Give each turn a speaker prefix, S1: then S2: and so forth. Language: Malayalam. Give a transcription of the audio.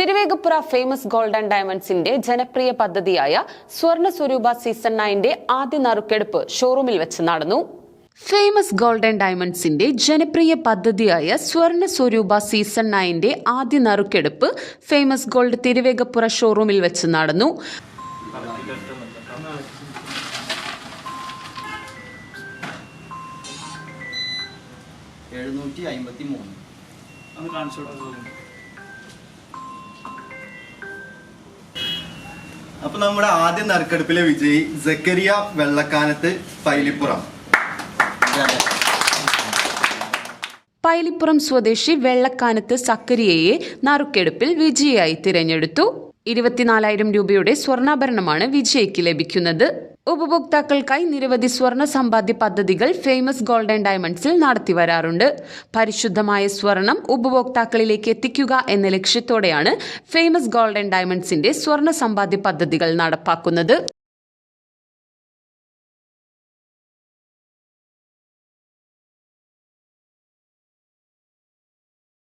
S1: തിരുവേഗപ്പുറ ഫേമസ് ഗോൾഡൻ ഡയമണ്ട്സിന്റെ ജനപ്രിയ പദ്ധതിയായ സ്വർണ സ്വരൂപ സീസൺ നയന്റെ ആദ്യ നറുക്കെടുപ്പ് ഷോറൂമിൽ വെച്ച് നടന്നു. ഫേമസ് ഗോൾഡൻ ഡയമണ്ട്സിന്റെ ജനപ്രിയ പദ്ധതിയായ സ്വർണ സ്വരൂപ സീസൺ നയന്റെ ആദ്യ നറുക്കെടുപ്പ് ഫേമസ് ഗോൾഡ് തിരുവേഗപ്പുറ ഷോറൂമിൽ വെച്ച് നടന്നു.
S2: എഴുന്നൂറ്റി അമ്പത്തി മൂന്ന്
S3: അത് കാണിച്ചു
S2: അപ്പൊ നമ്മുടെ ആദ്യ നറുക്കെടുപ്പിലെ വിജയി ജക്കരിയ വെള്ളക്കാനത്ത് പൈലിപ്പുറം.
S1: പൈലിപ്പുറം സ്വദേശി വെള്ളക്കാനത്ത് സക്കരിയയെ നറുക്കെടുപ്പിൽ വിജയിയായി തിരഞ്ഞെടുത്തു. ഇരുപത്തിനാലായിരം രൂപയുടെ സ്വർണാഭരണമാണ് വിജയ്ക്ക് ലഭിക്കുന്നത്. ഉപഭോക്താക്കൾക്കായി നിരവധി സ്വർണ സമ്പാദ്യ പദ്ധതികൾ ഫേമസ് ഗോൾഡൻ ഡയമണ്ട്സിൽ നടത്തി വരാറുണ്ട്. പരിശുദ്ധമായ സ്വർണം ഉപഭോക്താക്കളിലേക്ക് എത്തിക്കുക എന്ന ലക്ഷ്യത്തോടെയാണ് ഫേമസ് ഗോൾഡൻ ഡയമണ്ട്സിന്റെ സ്വർണ സമ്പാദ്യ പദ്ധതികൾ നടപ്പാക്കുന്നത്.